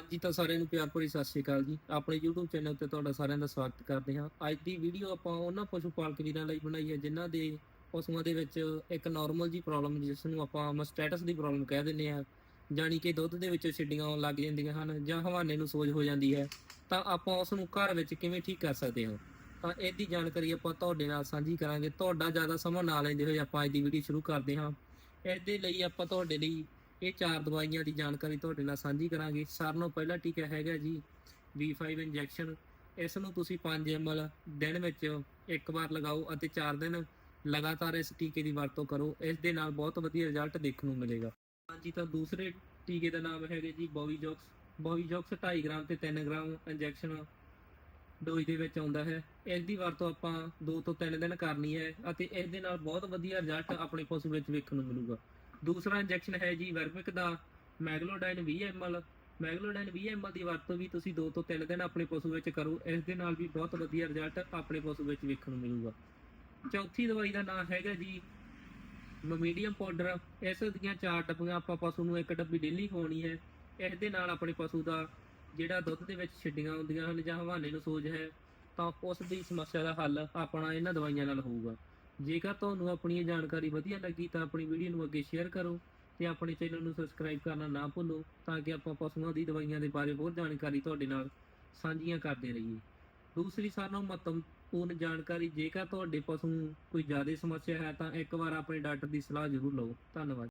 ਜੀ ਤਾਂ ਸਾਰਿਆਂ ਨੂੰ ਪਿਆਰ ਭਰੀ ਸਤਿ ਸ਼੍ਰੀ ਅਕਾਲ ਜੀ। ਆਪਣੇ YouTube ਚੈਨਲ ਤੇ ਤੁਹਾਡਾ ਸਾਰਿਆਂ ਦਾ ਸਵਾਗਤ ਕਰਦੇ ਹਾਂ। ਅੱਜ ਦੀ ਵੀਡੀਓ ਆਪਾਂ ਉਹਨਾਂ ਪਸ਼ੂ ਪਾਲਕ ਵੀਰਾਂ ਲਈ ਬਣਾਈ ਹੈ, ਜਿਨ੍ਹਾਂ ਦੇ ਪਸ਼ੂਆਂ ਦੇ ਵਿੱਚ ਇੱਕ ਨਾਰਮਲ ਜੀ ਪ੍ਰੋਬਲਮ ਜਿਸ ਨੂੰ ਆਪਾਂ ਮਸਟੈਟਸ ਦੀ ਪ੍ਰੋਬਲਮ ਕਹਿ ਦਿੰਦੇ ਆ ਜਾਣੀ ਕਿ ਦੁੱਧ ਦੇ ਵਿੱਚੋਂ ਛਿੱਡੀਆਂ ਆਉਣ ਲੱਗ ਜਾਂਦੀਆਂ ਹਨ ਜਾਂ ਹਵਾਨੇ ਨੂੰ ਸੋਜ ਹੋ ਜਾਂਦੀ ਹੈ, ਤਾਂ ਆਪਾਂ ਉਸ ਨੂੰ ਘਰ ਵਿੱਚ ਕਿਵੇਂ ਠੀਕ ਕਰ ਸਕਦੇ ਹਾਂ? ਤਾਂ ਇਹਦੀ ਜਾਣਕਾਰੀ ਆਪਾਂ ਤੁਹਾਡੇ ਨਾਲ ਸਾਂਝੀ ਕਰਾਂਗੇ। ਤੁਹਾਡਾ ਜ਼ਿਆਦਾ ਸਮਾਂ ਨਾ ਲੈਂਦੇ ਹੋਏ ਆਪਾਂ ਅੱਜ ਦੀ ਵੀਡੀਓ ਸ਼ੁਰੂ ਕਰਦੇ ਹਾਂ। ਇਹਦੇ ਲਈ ਆਪਾਂ ਤੁਹਾਡੇ ਲਈ ਇਹ ਚਾਰ ਦਵਾਈਆਂ ਦੀ ਜਾਣਕਾਰੀ ਤੁਹਾਡੇ ਨਾਲ ਸਾਂਝੀ ਕਰਾਂਗੇ। ਸਾਰਿਆਂ ਨੂੰ ਪਹਿਲਾ ਟੀਕਾ ਹੈਗਾ ਜੀ B5 ਇੰਜੈਕਸ਼ਨ ਇਸ ਨੂੰ ਤੁਸੀਂ 5 ml ਦਿਨ ਵਿੱਚ ਇੱਕ ਵਾਰ ਲਗਾਓ ਅਤੇ 4 ਦਿਨ ਲਗਾਤਾਰ ਇਸ ਟੀਕੇ ਦੀ ਵਰਤੋਂ ਕਰੋ। ਇਸ ਦੇ ਨਾਲ ਬਹੁਤ ਵਧੀਆ ਰਿਜ਼ਲਟ ਦੇਖਣ ਨੂੰ ਮਿਲੇਗਾ। ਹਾਂਜੀ, ਤਾਂ ਦੂਸਰੇ ਟੀਕੇ ਦਾ ਨਾਮ ਹੈਗਾ ਜੀ ਬੋਵੀਜੌਕਸ ਬੋਵੀਜੌਕਸ 2.5 ਗ੍ਰਾਮ ਤੇ 3 ਗ੍ਰਾਮ ਇੰਜੈਕਸ਼ਨ ਡੋਜ਼ ਦੇ ਵਿੱਚ ਆਉਂਦਾ ਹੈ। ਇਸ ਦੀ ਵਰਤੋਂ ਆਪਾਂ 2 ਤੋਂ 3 ਦਿਨ ਕਰਨੀ ਹੈ ਅਤੇ ਇਸ ਦੇ ਨਾਲ ਬਹੁਤ ਵਧੀਆ ਰਿਜ਼ਲਟ ਆਪਣੇ ਪਸ਼ੂ ਵਿੱਚ ਵੇਖਣ ਨੂੰ ਮਿਲੂਗਾ। ਦੂਸਰਾ ਇੰਜੈਕਸ਼ਨ ਹੈ ਜੀ ਵਰਮਿਕ ਦਾ, ਮੈਗਲੋਡਾਈਨ 20 ml ਮੈਗਲੋਡਾਈਨ 20 ml ਦੀ ਵਰਤੋਂ ਵੀ ਤੁਸੀਂ 2 ਤੋਂ 3 ਦਿਨ ਆਪਣੇ ਪਸ਼ੂ ਵਿੱਚ ਕਰੋ, ਇਸ ਦੇ ਨਾਲ ਵੀ ਬਹੁਤ ਵਧੀਆ ਰਿਜ਼ਲਟ ਆਪਣੇ ਪਸ਼ੂ ਵਿੱਚ ਵੇਖਣ ਨੂੰ ਮਿਲੂਗਾ। ਚੌਥੀ ਦਵਾਈ ਦਾ ਨਾਮ ਹੈਗਾ ਜੀ ਮੀਡੀਅਮ ਪਾਊਡਰ। ਇਸ ਦੀਆਂ ਚਾਰ ਡੱਬੀਆਂ ਆਪਾਂ ਪਸ਼ੂ ਨੂੰ ਇੱਕ ਡੱਬੀ ਡੇਲੀ ਖਵਾਉਣੀ ਹੈ। ਇਸ ਦੇ ਨਾਲ ਆਪਣੇ ਪਸ਼ੂ ਦਾ ਜਿਹੜਾ ਦੁੱਧ ਦੇ ਵਿੱਚ ਛਿੱਡੀਆਂ ਹੁੰਦੀਆਂ ਹਨ ਜਾਂ ਹਵਾਨੇ ਨੂੰ ਸੋਜ ਹੈ, ਤਾਂ ਉਸ ਦੀ ਸਮੱਸਿਆ ਦਾ ਹੱਲ ਆਪਣਾ ਇਹਨਾਂ ਦਵਾਈਆਂ ਨਾਲ ਹੋਊਗਾ। ਜੇਕਰ ਤੁਹਾਨੂੰ ਆਪਣੀ ਇਹ ਜਾਣਕਾਰੀ ਵਧੀਆ ਲੱਗੀ ਤਾਂ ਆਪਣੀ ਵੀਡੀਓ ਨੂੰ ਅੱਗੇ ਸ਼ੇਅਰ ਕਰੋ ਤੇ ਆਪਣੇ ਚੈਨਲ ਨੂੰ ਸਬਸਕ੍ਰਾਈਬ ਕਰਨਾ ਨਾ ਭੁੱਲੋ ਤਾਂ ਕਿ ਆਪਾਂ ਪਸ਼ੂਆਂ ਦੀ ਦਵਾਈਆਂ ਦੇ ਬਾਰੇ ਹੋਰ ਜਾਣਕਾਰੀ ਤੁਹਾਡੇ ਨਾਲ ਸਾਂਝੀਆਂ ਕਰਦੇ ਰਹੀਏ। ਦੂਸਰੀ ਸਾਨੂੰ ਮਹੱਤਵਪੂਰਨ ਜਾਣਕਾਰੀ, ਜੇਕਰ ਤੁਹਾਡੇ ਪਸ਼ੂ ਕੋਈ ਜ਼ਿਆਦਾ ਸਮੱਸਿਆ ਹੈ ਤਾਂ ਇੱਕ ਵਾਰ ਆਪਣੇ ਡਾਕਟਰ ਦੀ ਸਲਾਹ ਜ਼ਰੂਰ ਲਓ। ਧੰਨਵਾਦ।